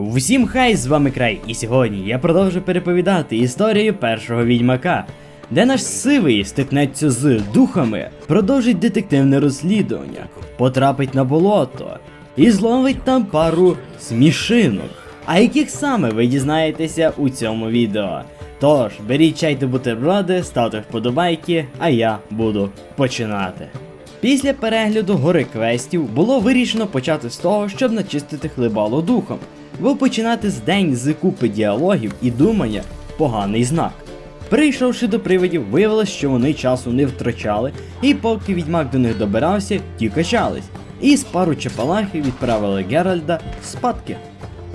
Всім хай з вами край, і сьогодні я продовжу переповідати історію першого відьмака, де наш сивий стикнеться з духами, продовжить детективне розслідування, потрапить на болото і зловить там пару смішинок. А яких саме ви дізнаєтеся у цьому відео. Тож, беріть чай та бутерброди, ставте вподобайки, а я буду починати. Після перегляду гори квестів було вирішено почати з того, щоб начистити хлебало духом, бо починати з день з купи діалогів і думання поганий знак. Прийшовши до привидів, виявилось, що вони часу не втрачали, і поки відьмак до них добирався, ті качались, і з пару чапалахів відправили Геральда спадки.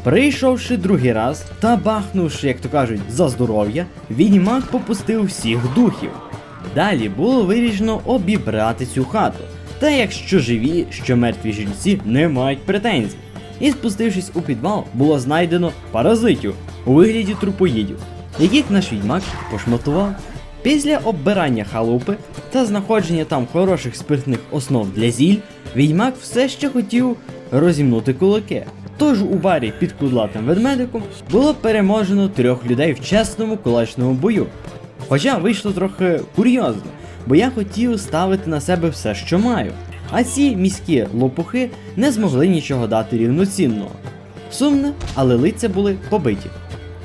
Прийшовши другий раз та бахнувши, як то кажуть, за здоров'я, відьмак попустив всіх духів. Далі було вирішено обібрати цю хату, та якщо живі, що мертві жінці не мають претензій. І спустившись у підвал, було знайдено паразитів у вигляді трупоїдів, яких наш відьмак пошматував. Після оббирання халупи та знаходження там хороших спиртних основ для зіль, відьмак все ще хотів розімнути кулаки. Тож у барі під кудлатим ведмедиком було переможено трьох людей в чесному кулачному бою. Хоча вийшло трохи курйозно, бо я хотів ставити на себе все, що маю, а ці міські лопухи не змогли нічого дати рівноцінного. Сумно, але лиця були побиті.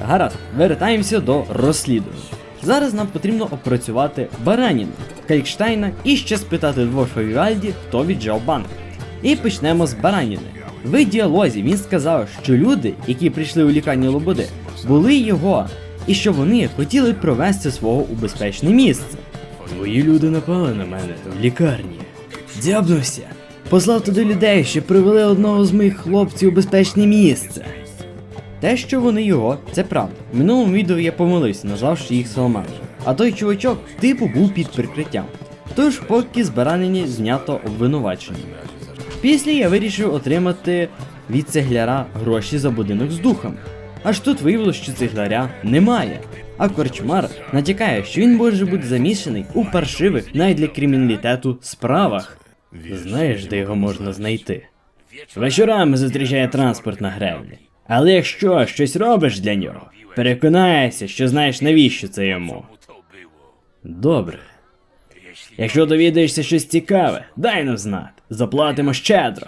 Гаразд, вертаємося до розслідування. Зараз нам потрібно опрацювати Бараніна, Калькштайна і ще спитати Дворфа Вівальді, хто віджав банк. І почнемо з Бараніни. В діалозі він сказав, що люди, які прийшли у лікарню Лободи, були його, і що вони хотіли провести свого у безпечне місце. Твої люди напали на мене в лікарні. Дябнувся. Послав туди людей, що привели одного з моїх хлопців у безпечне місце. Те, що вони його, це правда. В минулому відео я помилився, назвавши їх саламандрами. А той чувачок, типу, був під прикриттям. Тож поки з баранині знято обвинувачення. Після я вирішив отримати від цегляра гроші за будинок з духами. Аж тут виявилось, що цегляря немає. А корчмар натякає, що він може бути замішаний у паршивих навіть для криміналітету справах. Знаєш, де його можна знайти? Вечорами зустрічає транспорт на гревлі. Але якщо щось робиш для нього, переконайся, що знаєш навіщо це йому. Добре. Якщо довідаєшся щось цікаве, дай нам знати. Заплатимо щедро.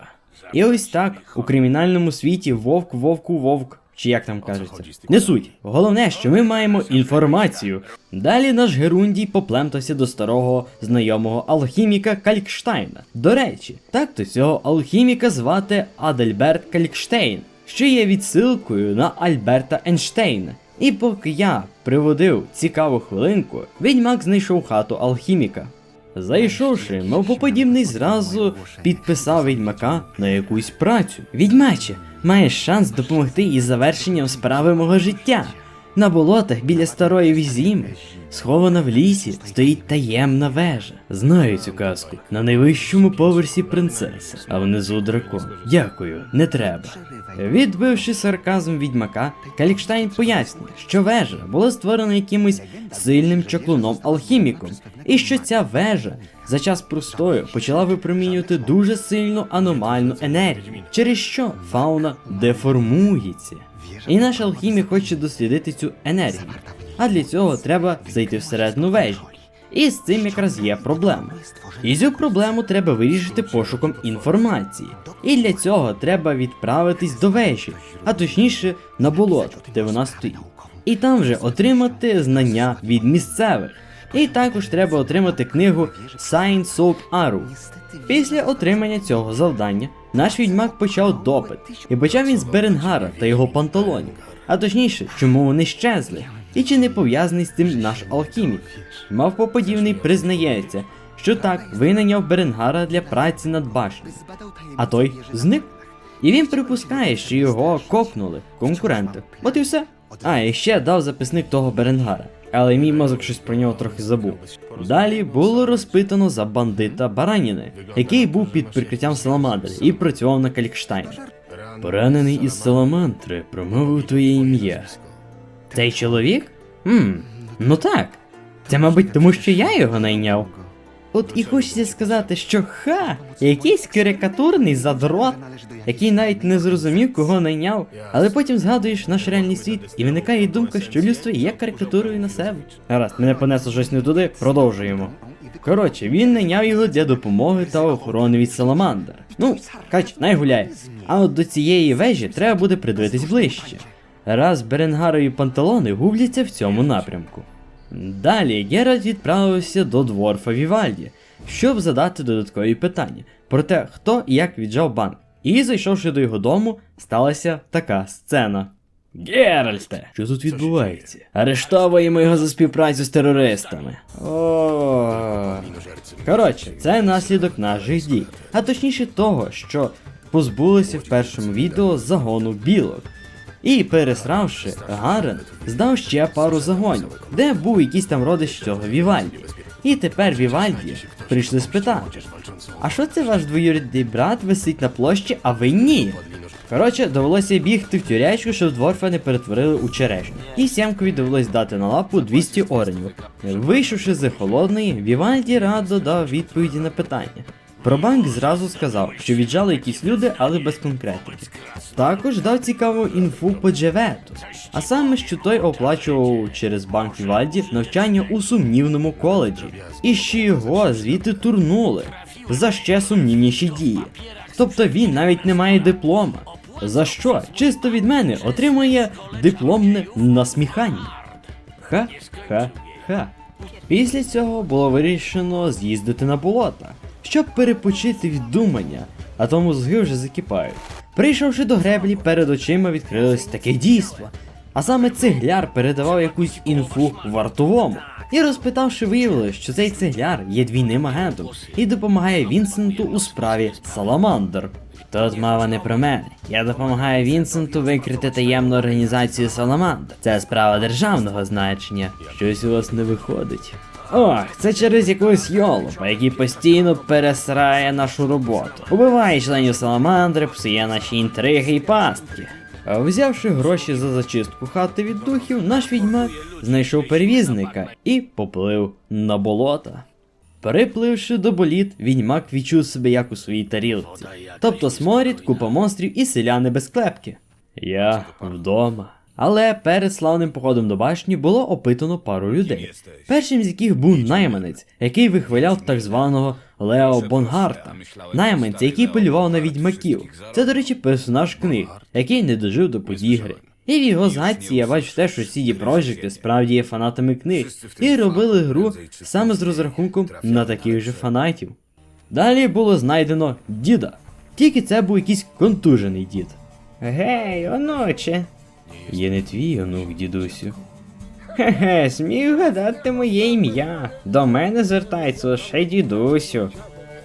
І ось так у кримінальному світі вовк, вовку, вовк. Чи як там кажеться? Не суть. Головне, що ми маємо інформацію. Далі наш Герундій поплемтався до старого знайомого алхіміка Калькштайна. До речі, так то цього алхіміка звати Адальберт Калькштейн, що є відсилкою на Альберта Ейнштейна. І поки я приводив цікаву хвилинку, відьмак знайшов хату алхіміка. Зайшовши, мовпоподібний зразу підписав відьмака на якусь працю. Відьмаче, маєш шанс допомогти із завершенням справи мого життя. На болотах біля старої візіми, схована в лісі, стоїть таємна вежа. Знаю цю казку. На найвищому поверсі принцеса, а внизу дракон. Дякую, не треба. Відбивши сарказм відьмака, Калікштайн пояснює, що вежа була створена якимось сильним чаклуном алхіміком, і що ця вежа за час простою почала випромінювати дуже сильну аномальну енергію, через що фауна деформується. І наш алхімік хоче дослідити цю енергію. А для цього треба зайти всередину вежі. І з цим якраз є проблема. І цю проблему треба вирішити пошуком інформації. І для цього треба відправитись до вежі, а точніше на болото, де вона стоїть. І там вже отримати знання від місцевих. І також треба отримати книгу Science of Aru. Після отримання цього завдання наш відьмак почав допит, і почав він з Беренгара та його панталонів. А точніше, чому вони щезли, і чи не пов'язаний з цим наш алхімік. Мавпоподібний признається, що так винайняв Беренгара для праці над башнею. А той зник. І він припускає, що його кокнули конкуренти. От і все. А, і ще дав записник того Беренгара. Але мій мозок щось про нього трохи забув. Далі було розпитано за бандита Бараніни, який був під прикриттям Саламандри і працював на Калікштайні. Поранений із Саламандри промовив твоє ім'я. Цей чоловік? Хм, ну так. Це, мабуть, тому що я його найняв. от і хочеться сказати, що ха, якийсь карикатурний задрот, який навіть не зрозумів, кого найняв, але потім згадуєш наш реальний світ, і виникає думка, що людство є карикатурою на себе. Гаразд, мене понесло щось не туди, продовжуємо. Коротше, він найняв його для допомоги та охорони від саламандр. Ну, кач, най гуляє. А от до цієї вежі треба буде придивитись ближче. Раз Беренгарові панталони губляться в цьому напрямку. Далі Геральт відправився до дворфа Вівальді, щоб задати додаткові питання про те, хто і як віджав банк. І зайшовши до його дому, сталася така сцена. Геральте! Що тут відбувається? Арештовуємо його за співпрацю з терористами. О. Коротше, це наслідок наших дій. А точніше того, що позбулися в першому відео загону білок. І пересравши, Гарен здав ще пару загонів, де був якийсь там родич цього Вівальді. І тепер Вівальді прийшли спитати: А що це ваш двоюрідний брат висить на площі, а ви ні? Коротше, довелося бігти в тюрячку, щоб дворфа не перетворили у черешню. І сямкові довелось дати на лапу 200 оренів. Вийшовши з холодної, Вівальді радо дав відповіді на питання. Про банк зразу сказав, що віджали якісь люди, але без конкретики. Також дав цікаву інфу по Джевету, а саме, що той оплачував через банк Вівальді навчання у сумнівному коледжі, і що його звідти турнули за ще сумнівніші дії. Тобто він навіть не має диплома. За що чисто від мене отримує дипломне насміхання. Ха-ха-ха. Після цього було вирішено з'їздити на болота, щоб перепочити від думання, а то мозги вже закипають. Прийшовши до греблі, перед очима відкрилось таке дійство. А саме цегляр передавав якусь інфу вартовому. І розпитавши, виявилось, що цей цегляр є двійним агентом і допомагає Вінсенту у справі Саламандр. Тут мова не про мене. Я допомагаю Вінсенту викрити таємну організацію Саламандр. Це справа державного значення. Щось у вас не виходить. Ох, це через якогось йолопа, який постійно пересрає нашу роботу. Убиває членів саламандри, псує наші інтриги і пастки. Взявши гроші за зачистку хати від духів, наш відьмак знайшов перевізника і поплив на болота. Перепливши до боліт, відьмак відчув себе як у своїй тарілці. Тобто сморід, купа монстрів і селяни без клепки. Я вдома. Але перед славним походом до башні було опитано пару людей, першим з яких був найманець, який вихваляв так званого Лео Бонгарта, найманця, який полював на відьмаків. Це, до речі, персонаж книг, який не дожив до подій гри. І в його згадці я бачу те, що CD Projekt справді є фанатами книг, і робили гру саме з розрахунком на таких же фанатів. Далі було знайдено діда. Тільки це був якийсь контужений дід. Гей, онуче. Я не твій онук, дідусю. Хе-хе, смію гадати моє ім'я. До мене звертається лише дідусю.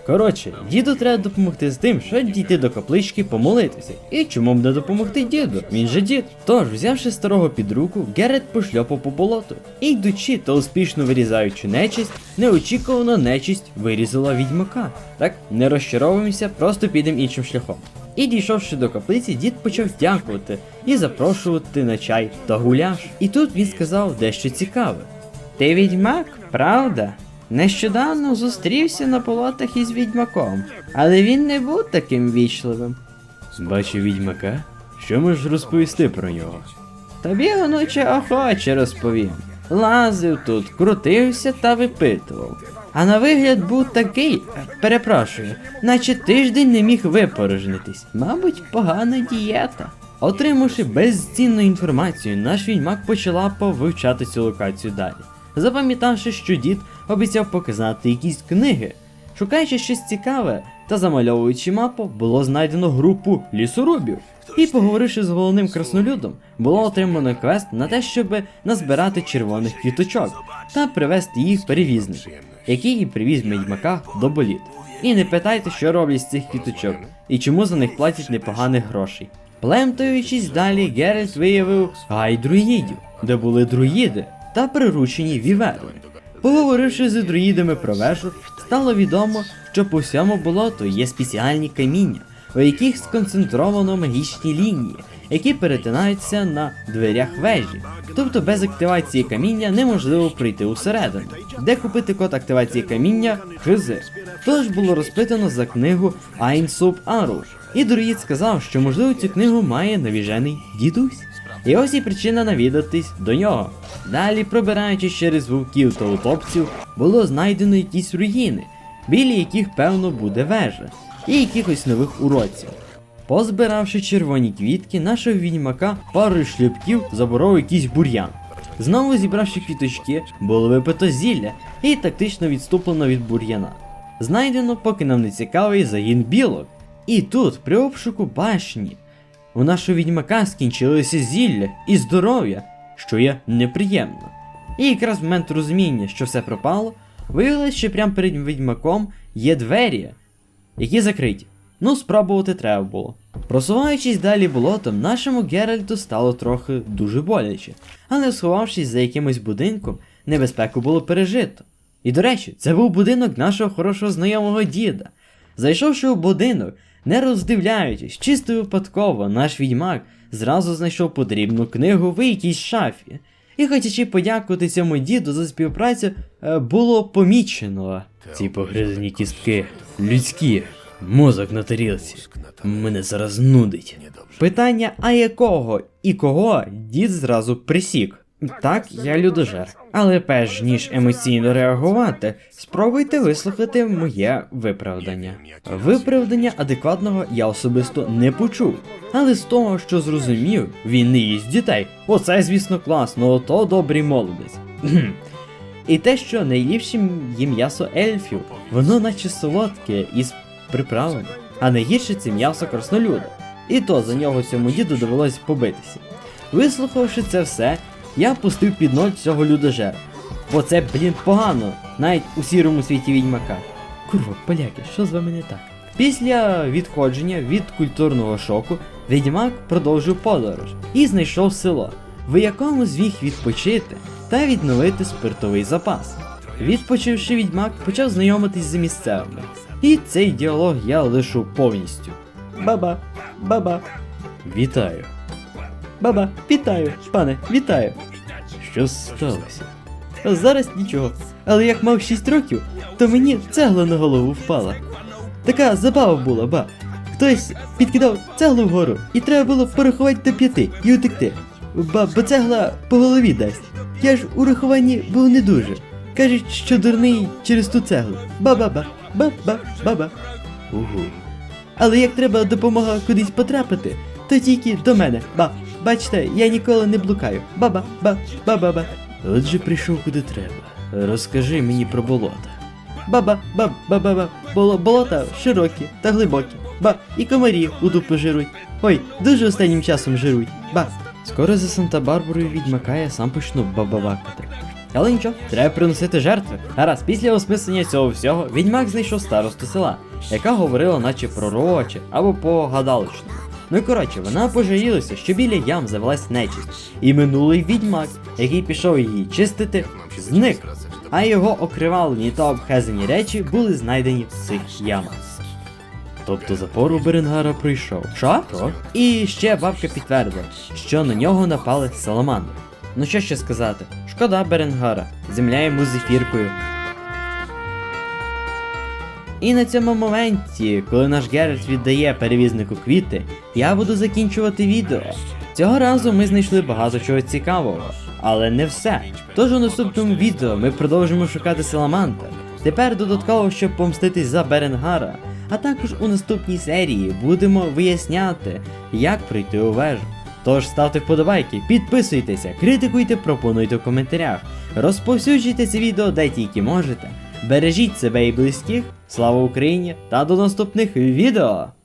Коротше, діду треба допомогти з тим, щоб дійти до каплички помолитися. І чому б не допомогти діду? Він же дід. Тож, взявши старого під руку, Герет пошльопав по болоту. І йдучи та успішно вирізаючи нечисть, неочікувано нечисть вирізала відьмака. Так, не розчаровуємося, просто підемо іншим шляхом. І дійшовши до каплиці, дід почав дякувати і запрошувати на чай та гуляш. І тут він сказав дещо цікаве. Ти відьмак, правда? Нещодавно зустрівся на полотах із відьмаком, але він не був таким вічливим. Бачив відьмака? Що можеш розповісти про нього? Тобі, онуче, охоче розповім. Лазив тут, крутився та випитував. А на вигляд був такий, перепрошую, наче тиждень не міг випорожнитись. Мабуть, погана дієта. Отримавши безцінну інформацію, наш відьмак почала повивчати цю локацію далі, запам'ятавши, що дід обіцяв показати якісь книги. Шукаючи щось цікаве та замальовуючи мапу, було знайдено групу лісорубів. І поговоривши з головним краснолюдом, було отримано квест на те, щоб назбирати червоних квіточок та привезти їх перевізнику, який і привіз відьмака до боліт. І не питайте, що роблять з цих квіточок, і чому за них платять непоганих грошей. Племтаючись далі, Геральт виявив гай друїдів, де були друїди та приручені віверни. Поговоривши з друїдами про вежу, стало відомо, що по всьому болоту є спеціальні каміння, у яких сконцентровано магічні лінії, які перетинаються на дверях вежі. Тобто без активації каміння неможливо прийти усередину. Де купити код активації каміння хз. Тож було розпитано за книгу Айнсуп Ару. І друїд сказав, що можливо цю книгу має навіжений дідусь. І ось і причина навідатись до нього. Далі, пробираючись через вовків та утопців, було знайдено якісь руїни, біля яких певно буде вежа, і якихось нових уродців. Позбиравши червоні квітки, нашого відьмака парою шлюбків заборов якийсь бур'ян. Знову зібравши квіточки, було випито зілля і тактично відступлено від бур'яна. Знайдено, поки нам не цікавий загін білок. І тут, при обшуку башні, у нашого відьмака скінчилося зілля і здоров'я, що є неприємно. І якраз в момент розуміння, що все пропало, виявилось, що прямо перед відьмаком є двері, які закриті. Ну, спробувати треба було. Просуваючись далі болотом, нашому Геральту стало трохи дуже боляче, але сховавшись за якимось будинком, небезпеку було пережито. І до речі, це був будинок нашого хорошого знайомого діда. Зайшовши у будинок, не роздивляючись, чисто випадково, наш відьмак зразу знайшов потрібну книгу в якійсь шафі. І хочучи подякувати цьому діду за співпрацю, е, було помічено. Ці погризані кістки людські, мозок на тарілці. Мене зараз нудить. Питання, а якого і кого дід зразу присік. Так, я людожер. Але перш ніж емоційно реагувати, спробуйте вислухати моє виправдання. Виправдання адекватного я особисто не почув, але з того, що зрозумів, він не їсть дітей. Оце, звісно, класно, ото добрий молодець. І те, що найліпшим є м'ясо ельфів, воно наче солодке із приправами, а найгірше це м'ясо краснолюда. І то за нього цьому діду довелось побитися. Вислухавши це все, я пустив під ноль цього людожера. Бо це, блін, погано, навіть у сірому світі відьмака. Курва, поляки, що з вами не так? Після відходження від культурного шоку відьмак продовжив подорож і знайшов село, в якому зміг відпочити та відновити спиртовий запас. Відпочивши відьмак, почав знайомитись з місцевими. І цей діалог я лишу повністю. Баба, баба. Вітаю. Баба, вітаю, пане, вітаю. Що сталося? Зараз нічого. Але як мав 6 років, то мені цегла на голову впала. Така забава була, ба. Хтось підкидав цеглу вгору, і треба було порахувати до п'яти і утекти. Ба, бо цегла по голові дасть. Я ж у рахуванні був не дуже. Кажуть, що дурний через ту цеглу. Ба-ба-ба, ба-ба, ба-ба. Угу. Але як треба допомога кудись потрапити, то тільки до мене. Ба, бачите, я ніколи не блукаю. Баба, ба, ба-ба-ба. Отже прийшов куди треба. Розкажи мені про болота. Баба, ба, ба, ба, ба. Боло, болота широкі та глибокі. Ба, і комарі у дупу жирують. Ой, дуже останнім часом жирують. Ба. Скоро за Санта-Барбарою відьмака я сам почну бабавакати. Але нічого, треба приносити жертви. Гаразд, після осмислення цього всього, відьмак знайшов старосту села, яка говорила наче пророче або по гадалочному. Ну і коротше, вона пожалілася, що біля ям завелась нечисть. І минулий відьмак, який пішов її чистити, зник. А його окривавлені та обхезані речі були знайдені в цих ямах. Тобто запору Беренгара прийшов. Що? І ще бабка підтвердила, що на нього напали саламандри. Ну що ще сказати? Шкода Беренгара, земля йому зефіркою. І на цьому моменті, коли наш Геральт віддає перевізнику квіти, я буду закінчувати відео. Цього разу ми знайшли багато чого цікавого, але не все. Тож у наступному відео ми продовжимо шукати Саламандр. Тепер додатково, щоб помститись за Беренгара. А також у наступній серії будемо виясняти, як прийти у вежу. Тож ставте вподобайки, підписуйтеся, критикуйте, пропонуйте в коментарях, розповсюджуйте це відео де тільки можете. Бережіть себе і близьких, слава Україні та до наступних відео!